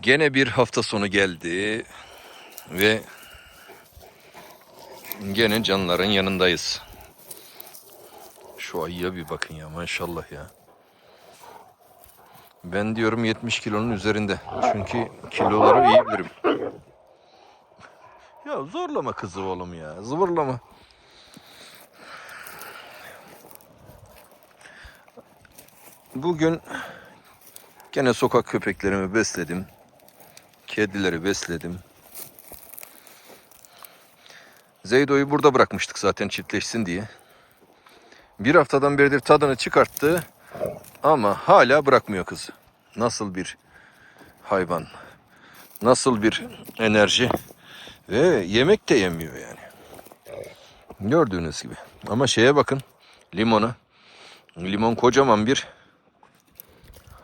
Gene bir hafta sonu geldi ve gene canların yanındayız. Şu ayıya bir bakın ya maşallah ya. Ben diyorum 70 kilonun üzerinde. Çünkü kiloları iyi bilirim. Ya zorlama kızı oğlum ya. Zıvırlama. Bugün gene sokak köpeklerimi besledim. Kedileri besledim. Zeydo'yu burada bırakmıştık zaten çiftleşsin diye. Bir haftadan beridir tadını çıkarttı ama hala bırakmıyor kızı. Nasıl bir hayvan, nasıl bir enerji ve yemek de yemiyor yani. Gördüğünüz gibi. Ama şeye bakın, limona. Limon kocaman bir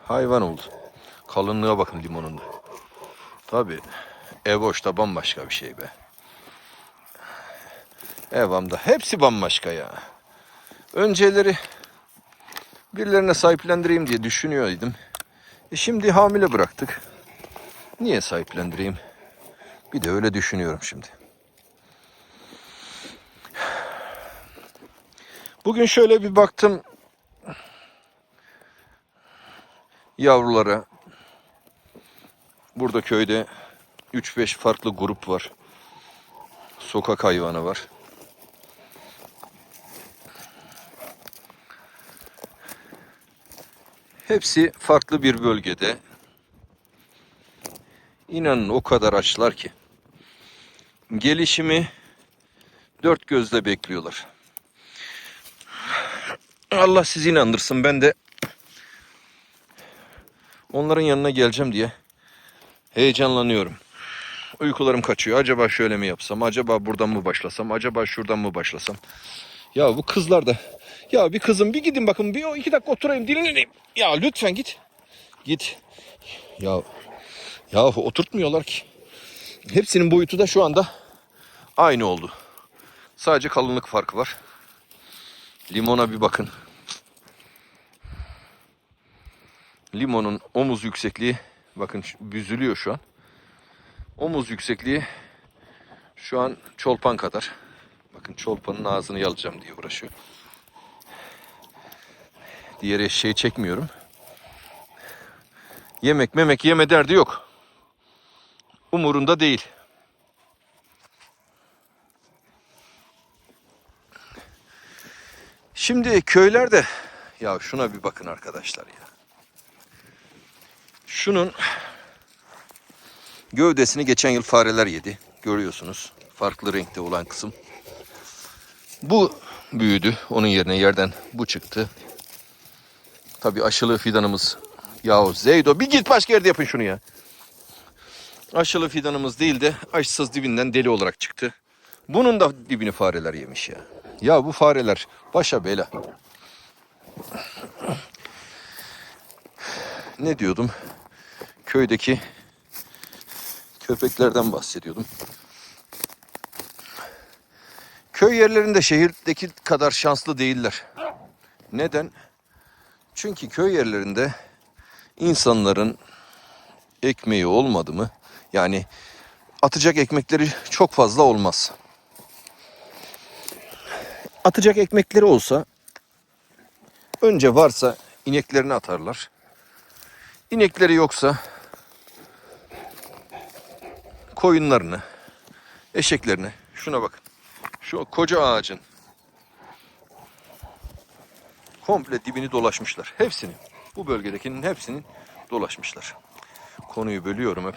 hayvan oldu. Kalınlığa bakın limonun da. Tabi Evoş da bambaşka bir şey be. Evam da hepsi bambaşka ya. Önceleri birilerine sahiplendireyim diye düşünüyordum. E şimdi hamile bıraktık. Niye sahiplendireyim? Bir de öyle düşünüyorum şimdi. Bugün şöyle bir baktım yavrulara. Burada köyde 3-5 farklı grup var. Sokak hayvanı var. Hepsi farklı bir bölgede. İnanın o kadar açlar ki. Gelişimi dört gözle bekliyorlar. Allah sizi inandırsın ben de onların yanına geleceğim diye heyecanlanıyorum. Uykularım kaçıyor. Acaba şöyle mi yapsam? Acaba buradan mı başlasam? Acaba şuradan mı başlasam? Ya bu kızlar da ya bir kızım bir gidin bakın bir o iki dakika oturayım dinleneyim. Ya lütfen git. Git. Ya ya oturtmuyorlar ki. Hepsinin boyutu da şu anda aynı oldu. Sadece kalınlık farkı var. Limona bir bakın. Limonun omuz yüksekliği bakın büzülüyor şu an. Omuz yüksekliği şu an çolpan kadar. Bakın çolpanın ağzını yalacağım diye uğraşıyor. Diğer eşeği çekmiyorum. Yemek memek yeme derdi yok. Umurunda değil. Şimdi köylerde ya şuna bir bakın arkadaşlar ya. Şunun gövdesini geçen yıl fareler yedi. Görüyorsunuz. Farklı renkte olan kısım. Bu büyüdü. Onun yerine yerden bu çıktı. Tabii aşılı fidanımız. Yahu Zeydo bir git başka yerde yapın şunu ya. Aşılı fidanımız değil de aşısız dibinden deli olarak çıktı. Bunun da dibini fareler yemiş ya. Ya bu fareler başa bela. Ne diyordum? Köydeki köpeklerden bahsediyordum. Köy yerlerinde şehirdeki kadar şanslı değiller. Neden? Çünkü köy yerlerinde insanların ekmeği olmadı mı? Yani atacak ekmekleri çok fazla olmaz. Atacak ekmekleri olsa önce varsa ineklerini atarlar. İnekleri yoksa koyunlarını, eşeklerini şuna bakın. Şu koca ağacın komple dibini dolaşmışlar. Hepsini. Bu bölgedekinin hepsinin dolaşmışlar. Konuyu bölüyorum hep.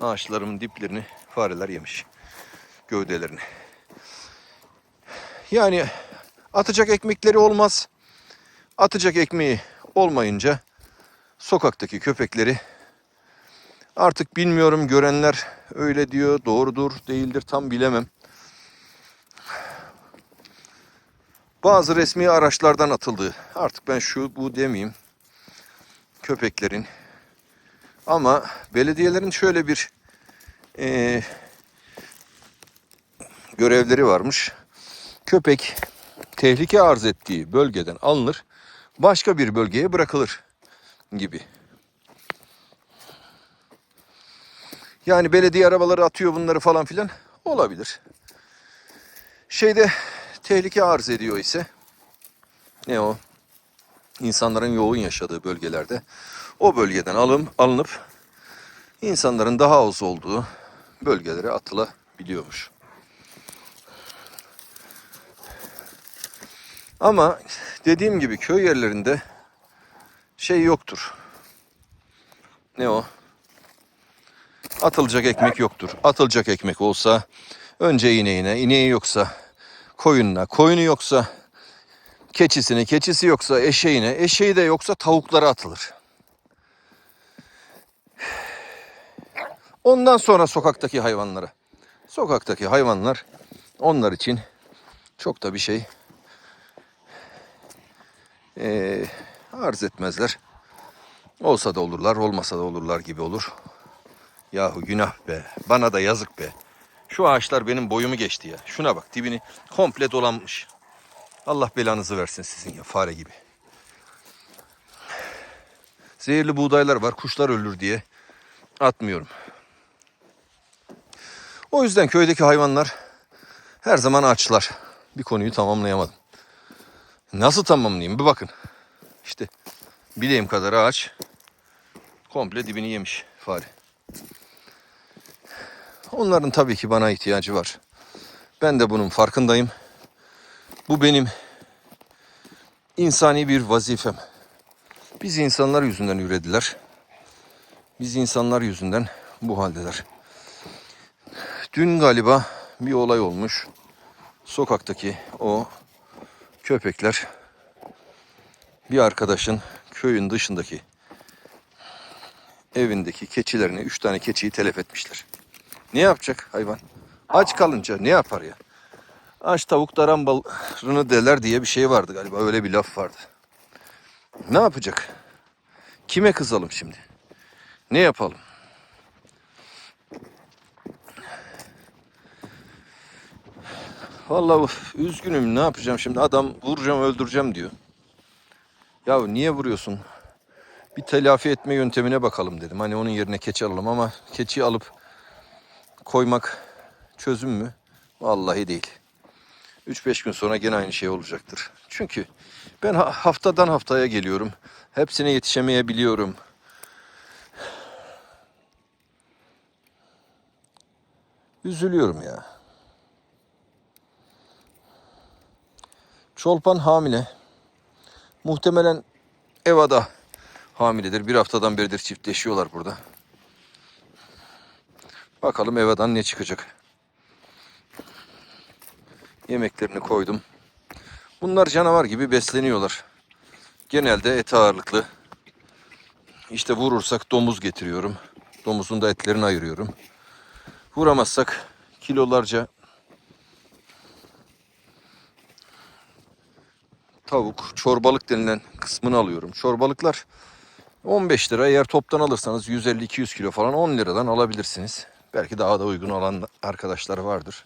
Ağaçlarımın diplerini fareler yemiş. Gövdelerini. Yani atacak ekmekleri olmaz. Atacak ekmeği olmayınca sokaktaki köpekleri artık bilmiyorum görenler öyle diyor doğrudur değildir tam bilemem. Bazı resmi araçlardan atıldı. Artık ben şu bu demeyeyim. Köpeklerin. Ama belediyelerin şöyle bir eee, görevleri varmış. Köpek tehlike arz ettiği bölgeden alınır, başka bir bölgeye bırakılır gibi. Yani belediye arabaları atıyor bunları falan filan olabilir. Şeyde tehlike arz ediyor ise ne o? İnsanların yoğun yaşadığı bölgelerde o bölgeden alım alınıp insanların daha az olduğu bölgelere atılabiliyormuş. Ama dediğim gibi köy yerlerinde şey yoktur. Ne o? Atılacak ekmek yoktur. Atılacak ekmek olsa önce ineğine, ineği yoksa koyununa, koyunu yoksa keçisine, keçisi yoksa eşeğine, eşeği de yoksa tavuklara atılır. Ondan sonra sokaktaki hayvanlara. Sokaktaki hayvanlar onlar için çok da bir şey eee, arz etmezler. Olsa da olurlar, olmasa da olurlar gibi olur. Yahu günah be. Bana da yazık be. Şu ağaçlar benim boyumu geçti ya. Şuna bak dibini komple dolanmış. Allah belanızı versin sizin ya fare gibi. Zehirli buğdaylar var kuşlar ölür diye atmıyorum. O yüzden köydeki hayvanlar her zaman açlar. Bir konuyu tamamlayamadım. Nasıl tamamlayayım bir bakın. İşte bileğim kadar ağaç komple dibini yemiş fare. Onların tabii ki bana ihtiyacı var. Ben de bunun farkındayım. Bu benim insani bir vazifem. Biz insanlar yüzünden ürediler. Biz insanlar yüzünden bu haldeler. Dün galiba bir olay olmuş. Sokaktaki o köpekler bir arkadaşın köyün dışındaki evindeki keçilerini, üç tane keçiyi telef etmişler. Ne yapacak hayvan? Aç kalınca ne yapar ya? Aç tavuk darambalını deler diye bir şey vardı galiba. Öyle bir laf vardı. Ne yapacak? Kime kızalım şimdi? Ne yapalım? Vallahi üzgünüm ne yapacağım şimdi adam vuracağım öldüreceğim diyor. Ya niye vuruyorsun? Bir telafi etme yöntemine bakalım dedim. Hani onun yerine keçi alalım ama keçiyi alıp koymak çözüm mü? Vallahi değil. 3-5 gün sonra gene aynı şey olacaktır. Çünkü ben ha- haftadan haftaya geliyorum. Hepsine yetişemeyebiliyorum. Üzülüyorum ya. Çolpan hamile. Muhtemelen Eva'da hamiledir. Bir haftadan beridir çiftleşiyorlar burada. Bakalım Eva'dan ne çıkacak. Yemeklerini koydum. Bunlar canavar gibi besleniyorlar. Genelde et ağırlıklı. İşte vurursak domuz getiriyorum. Domuzun da etlerini ayırıyorum. Vuramazsak kilolarca tavuk, çorbalık denilen kısmını alıyorum. Çorbalıklar 15 lira. Eğer toptan alırsanız 150-200 kilo falan 10 liradan alabilirsiniz. Belki daha da uygun olan arkadaşlar vardır.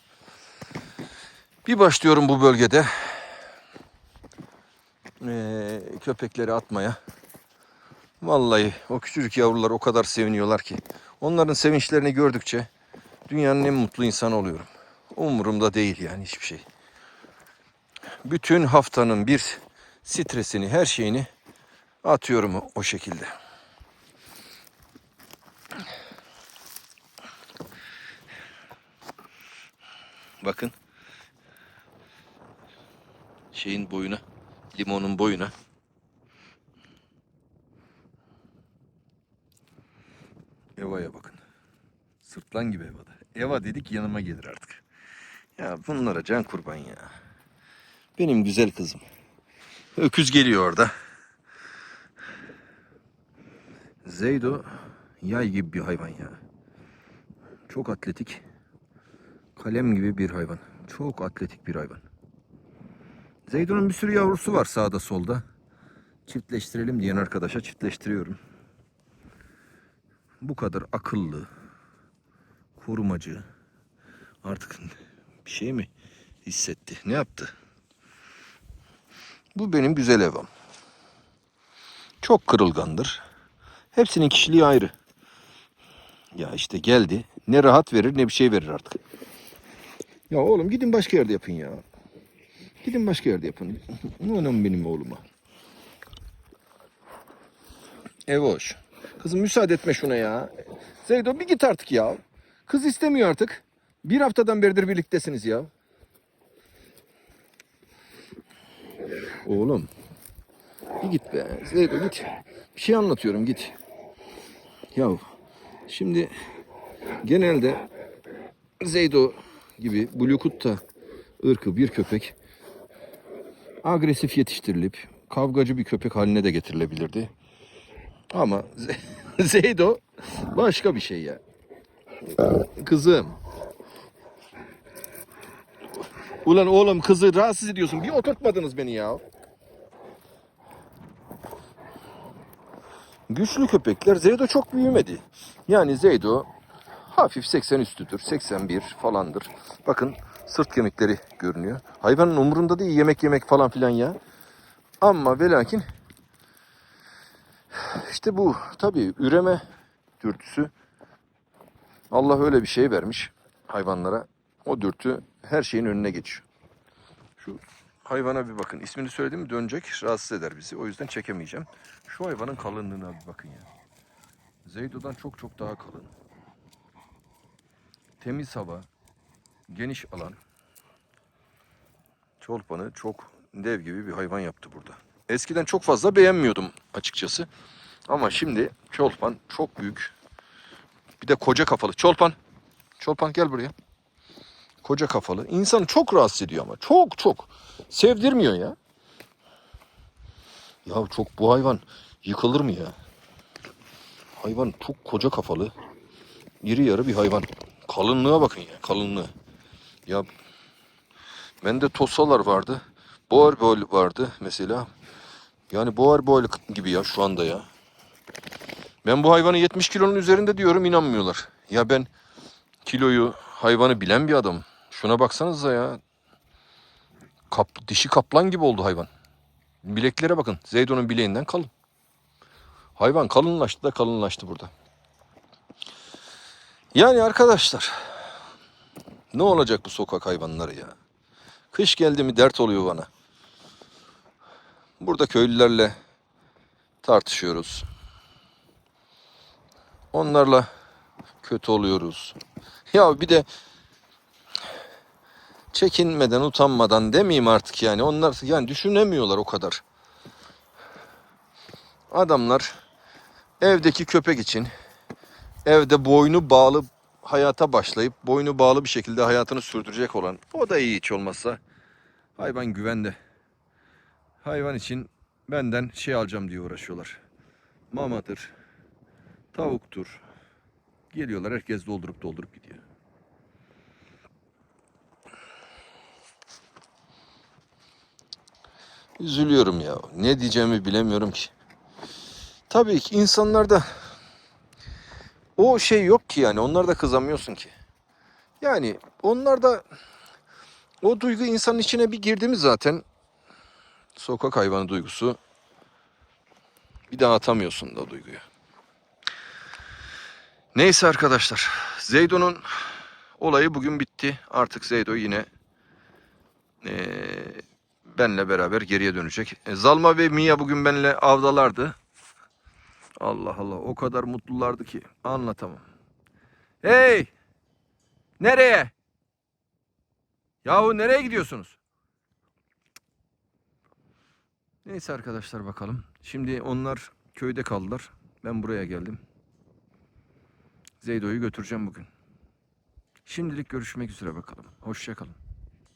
Bir başlıyorum bu bölgede eee, köpekleri atmaya. Vallahi o küçücük yavrular o kadar seviniyorlar ki. Onların sevinçlerini gördükçe dünyanın en mutlu insanı oluyorum. Umurumda değil yani hiçbir şey. Bütün haftanın bir stresini, her şeyini atıyorum o şekilde. Bakın. Şeyin boyuna, limonun boyuna. Eva'ya bakın. Sırtlan gibi Eva'da. Eva dedik yanıma gelir artık. Ya bunlara can kurban ya. Benim güzel kızım. Öküz geliyor orada. Zeydo yay gibi bir hayvan ya. Çok atletik. Kalem gibi bir hayvan. Çok atletik bir hayvan. Zeydo'nun bir sürü yavrusu var sağda solda. Çiftleştirelim diyen arkadaşa çiftleştiriyorum. Bu kadar akıllı, korumacı. Artık bir şey mi hissetti? Ne yaptı? Bu benim güzel evam. Çok kırılgandır. Hepsinin kişiliği ayrı. Ya işte geldi. Ne rahat verir ne bir şey verir artık. Ya oğlum gidin başka yerde yapın ya. Gidin başka yerde yapın. Ne önemli benim oğluma. Evoş. Kızım müsaade etme şuna ya. Zeydo bir git artık ya. Kız istemiyor artık. Bir haftadan beridir birliktesiniz ya. Oğlum. Bir git be. Zeydo git. Bir şey anlatıyorum git. Ya şimdi genelde Zeydo gibi Blue ırkı bir köpek agresif yetiştirilip kavgacı bir köpek haline de getirilebilirdi. Ama Zeydo başka bir şey ya. Kızım. Ulan oğlum kızı rahatsız ediyorsun. Bir oturtmadınız beni ya. Güçlü köpekler Zeydo çok büyümedi. Yani Zeydo hafif 80 üstüdür. 81 falandır. Bakın sırt kemikleri görünüyor. Hayvanın umurunda değil yemek yemek falan filan ya. Ama ve lakin işte bu tabii üreme dürtüsü Allah öyle bir şey vermiş hayvanlara. O dürtü her şeyin önüne geçiyor. Şu hayvana bir bakın. İsmini söyledim mi dönecek rahatsız eder bizi. O yüzden çekemeyeceğim. Şu hayvanın kalınlığına bir bakın ya. Zeydo'dan çok çok daha kalın. Temiz hava, geniş alan. Çolpanı çok dev gibi bir hayvan yaptı burada. Eskiden çok fazla beğenmiyordum açıkçası. Ama şimdi Çolpan çok büyük. Bir de koca kafalı. Çolpan. Çolpan gel buraya. Koca kafalı. İnsanı çok rahatsız ediyor ama. Çok çok. Sevdirmiyor ya. Ya çok bu hayvan yıkılır mı ya? Hayvan çok koca kafalı. İri yarı bir hayvan. Kalınlığa bakın ya kalınlığı. Ya bende tosalar vardı. Boğer boy vardı mesela. Yani boğer boy gibi ya şu anda ya. Ben bu hayvanı 70 kilonun üzerinde diyorum inanmıyorlar. Ya ben kiloyu hayvanı bilen bir adam. Şuna baksanıza ya. Kap, dişi kaplan gibi oldu hayvan. Bileklere bakın. Zeydon'un bileğinden kalın. Hayvan kalınlaştı da kalınlaştı burada. Yani arkadaşlar ne olacak bu sokak hayvanları ya? Kış geldi mi dert oluyor bana. Burada köylülerle tartışıyoruz. Onlarla kötü oluyoruz. Ya bir de çekinmeden, utanmadan demeyeyim artık yani. Onlar yani düşünemiyorlar o kadar. Adamlar evdeki köpek için evde boynu bağlı hayata başlayıp boynu bağlı bir şekilde hayatını sürdürecek olan o da iyi hiç olmazsa hayvan güvende. Hayvan için benden şey alacağım diye uğraşıyorlar. Mamadır, tavuktur. Geliyorlar herkes doldurup doldurup gidiyor. Üzülüyorum ya. Ne diyeceğimi bilemiyorum ki. Tabii ki insanlarda o şey yok ki yani. Onlar da kızamıyorsun ki. Yani onlar da o duygu insanın içine bir girdi mi zaten sokak hayvanı duygusu bir daha atamıyorsun da duyguyu. Neyse arkadaşlar. Zeydo'nun olayı bugün bitti. Artık Zeydo yine eee, benle beraber geriye dönecek. E, Zalma ve Mia bugün benimle avdalardı. Allah Allah o kadar mutlulardı ki anlatamam. Hey! Nereye? Yahu nereye gidiyorsunuz? Neyse arkadaşlar bakalım. Şimdi onlar köyde kaldılar. Ben buraya geldim. Zeydo'yu götüreceğim bugün. Şimdilik görüşmek üzere bakalım. Hoşçakalın.